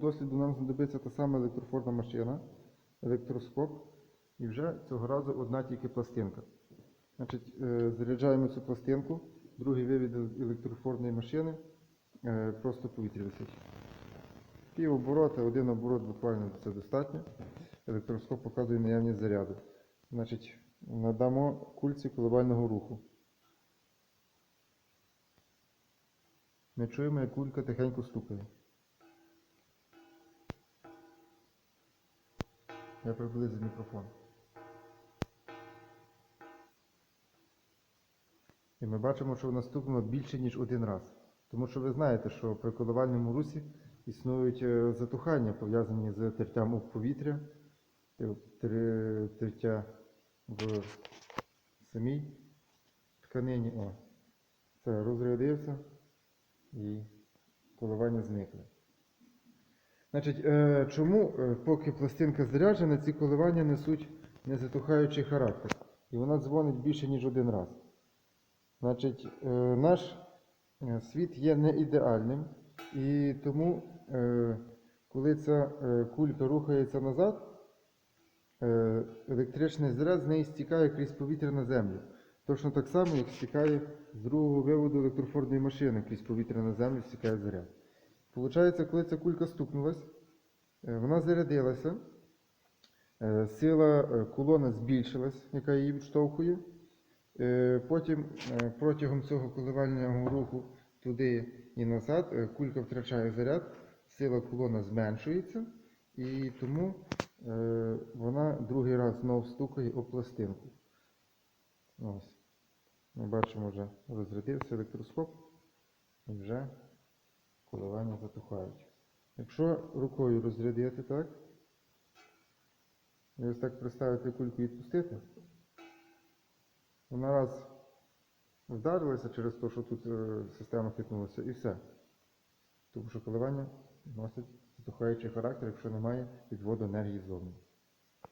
досліду нам знадобиться та сама електрофорна машина, електроскоп, і вже цього разу одна тільки пластинка. Значить, е, заряджаємо цю пластинку, другий вивід електрофорної машини, е, просто повітря висить. Пів оборота, один оборот буквально це достатньо. Електроскоп показує наявність заряду. Значить, надамо кульці коливального руху. Ми чуємо, як кулька тихенько стукає. Я приблизив мікрофон. І ми бачимо, що вона стукнула більше, ніж один раз. Тому що ви знаєте, що при коливальному русі існують е, затухання, пов'язані з тертям у повітря, е, тертя в самій тканині. О, це розрядився і коливання зникли. Значить, е, чому, е, поки пластинка заряджена, ці коливання несуть незатухаючий характер. І вона дзвонить більше, ніж один раз. Значить, е, наш світ є не ідеальним, і тому, коли ця кулька рухається назад, електричний заряд з неї стікає крізь повітря на землю. Точно так само, як стікає з другого виводу електрофорної машини крізь повітря на землю стікає заряд. Получається, коли ця кулька стукнулась, е, вона зарядилася, е, сила е, колони збільшилась, яка її відштовхує. Потім протягом цього коливального руху туди і назад кулька втрачає заряд, сила колона зменшується, і тому вона другий раз знову стукає об пластинку. Ось. Ми бачимо, вже розрядився електроскоп вже коливання затухають. Якщо рукою розрядити так, і ось так приставити кульку і відпустити, вона раз вдарилася через те, що тут е, система хитнулася, і все. Тому що коливання носить затухаючий характер, якщо немає відводу енергії ззовні.